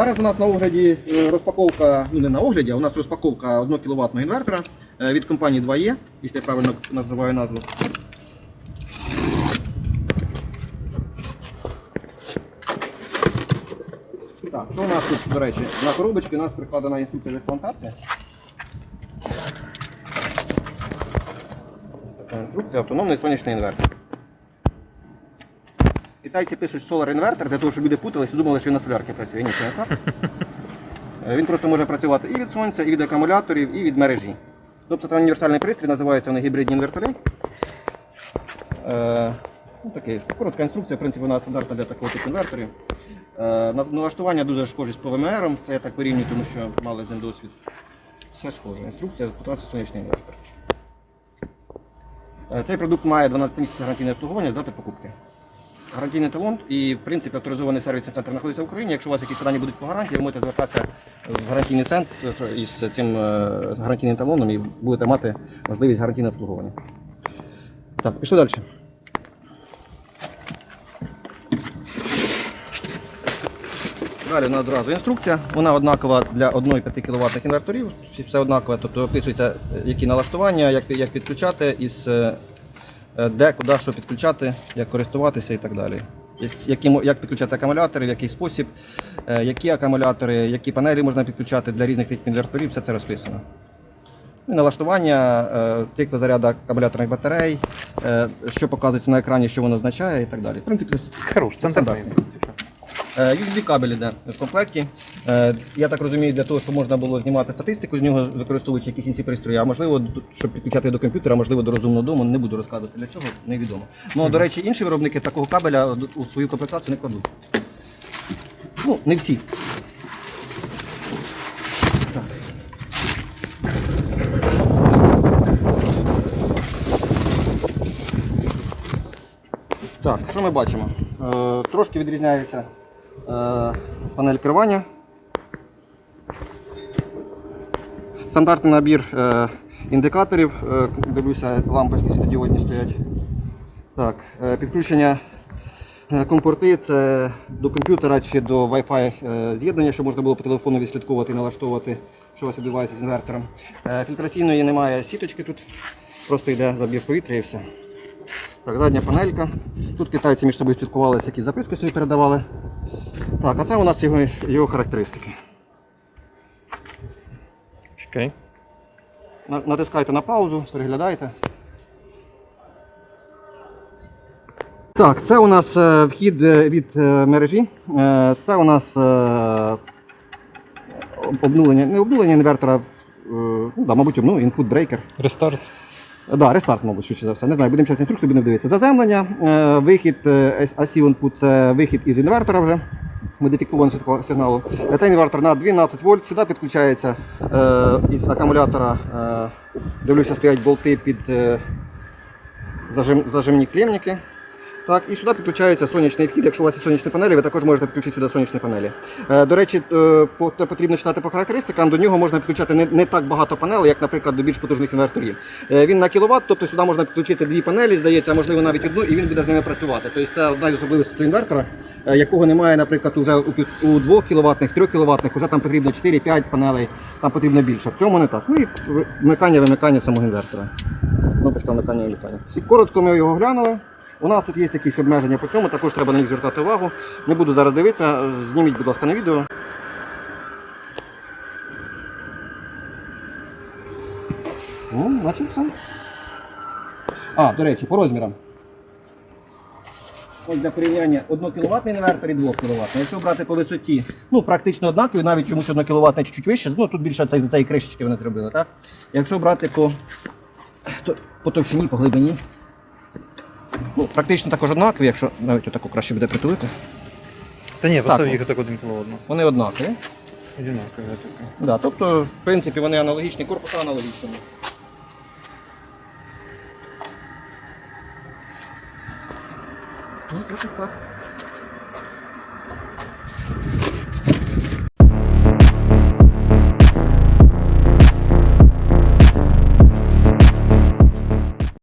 Зараз у нас на огляді е, розпаковка, ну не на огляді, а у нас розпаковка 1 кВт інвертора е, від компанії 2E, якщо я правильно називаю назву. Так, що у нас тут, до речі, на коробочці у нас прикладена інструкція експлуатації. Така інструкція, автономний сонячний інвертор. Китайці пишуть solar інвертор для того, щоб люди путалися і думали, що він на солярці працює. Ні, це не так. Е, Він просто може працювати і від сонця, і від акумуляторів, і від мережі. Тобто це універсальний пристрій, називаються вони гібридні інвертори. Е, ну, такий, коротка інструкція, в принципі, вона стандартна для такого типу інверторів. Е, налаштування дуже схоже з ПВМР, це я так порівнюю, тому що мали з ним досвід. Все схоже. Інструкція з сонячний інвертор. Е, Цей продукт має 12 місяців гарантійне обслуговування з дати покупки. Гарантійний талон і, в принципі, авторизований сервісний центр знаходиться в Україні. Якщо у вас якісь питання будуть по гарантії, ви можете звертатися в гарантійний центр із цим е, гарантійним талоном і будете мати можливість гарантійного обслуговування. Так, пішли далі. Далі у нас одразу інструкція. Вона однакова для 1,5 кВт інверторів. Все однакове, тобто описується, е, які налаштування, як, як підключати, із, е, е, де, куди, що підключати, як користуватися і так далі. Які, як підключати акумулятори, в який спосіб, е, які акумулятори, які панелі можна підключати для різних типів інверторів, все це розписано. Ну, і Налаштування, е, цикли заряду акумуляторних батарей, е, що показується на екрані, що воно означає і так далі. В принципі, це Хорош, Це стандартний. Е, USB кабель йде в комплекті. Е, Я так розумію, для того, щоб можна було знімати статистику з нього, використовуючи якісь інші пристрої, а можливо, щоб підключати до комп'ютера, можливо, до розумного дому, не буду розказувати для чого, невідомо. Ну, до речі, інші виробники такого кабеля у свою комплектацію не кладуть. Ну, не всі. Так. Що ми бачимо? Е, трошки відрізняється е, панель керування. Стандартний набір е, індикаторів. Е, дивлюся, лампочки світодіодні стоять. Так, е, підключення компорти це до комп'ютера чи до Wi-Fi з'єднання, щоб можна було по телефону відслідковувати і налаштовувати, що у вас відбувається з інвертором. Фільтраційної немає сіточки тут, просто йде забір повітря і все. Так, задня панелька. Тут китайці між собою спілкувалися, якісь записки собі передавали. Так, а це у нас його, його характеристики. Чекай. Натискайте на паузу, переглядайте. Так, це у нас е, вхід е, від е, мережі. Це у нас обнулення, не обнулення інвертора, ну, да, мабуть, обнулення, input breaker. Рестарт. Да, рестарт, мабуть, швидше за все. Не знаю, будемо читати інструкцію, будемо дивитися. Заземлення, вихід AC input це вихід із інвертора вже. Модифікованого світлового сигналу. Е, Це інвертор на 12 вольт. Сюди підключається е, із акумулятора. Е, дивлюся, стоять болти під е, зажим, зажимні клемники. Так, і сюди підключається сонячний вхід. Якщо у вас є сонячні панелі, ви також можете підключити сюди сонячні панелі. Е, до речі, е, по- потрібно читати по характеристикам. До нього можна підключати не, не так багато панелей, як, наприклад, до більш потужних інверторів. Е, він на кіловат, тобто сюди можна підключити дві панелі, здається, можливо навіть одну, і він буде з ними працювати. Тобто це одна з особливостей цього інвертора, якого немає, наприклад, уже у, 2 кВт, 3 кВт, вже там потрібно 4-5 панелей, там потрібно більше. В цьому не так. Ну і вмикання, вимикання самого інвертора. Кнопочка вмикання вимикання. Коротко ми його глянули. У нас тут є якісь обмеження по цьому, також треба на них звертати увагу. Не буду зараз дивитися, зніміть, будь ласка, на відео. Ну, значить все. А, до речі, по розмірам. Ось для порівняння 1 кВт інвертор і 2 кВт. Якщо брати по висоті, ну практично однакові, навіть чомусь 1 кВт чуть-чуть вище, ну тут більше цієї, цієї кришечки вони зробили, так? Якщо брати по, то- по товщині, по глибині, ну, практично також однакові, якщо навіть отаку краще буде притулити, Та ні, постав їх так один кіло вони однакові. Одинаково таке. Да, тобто, в принципі, вони аналогічні, корпуси аналогічні. Ну, якось так.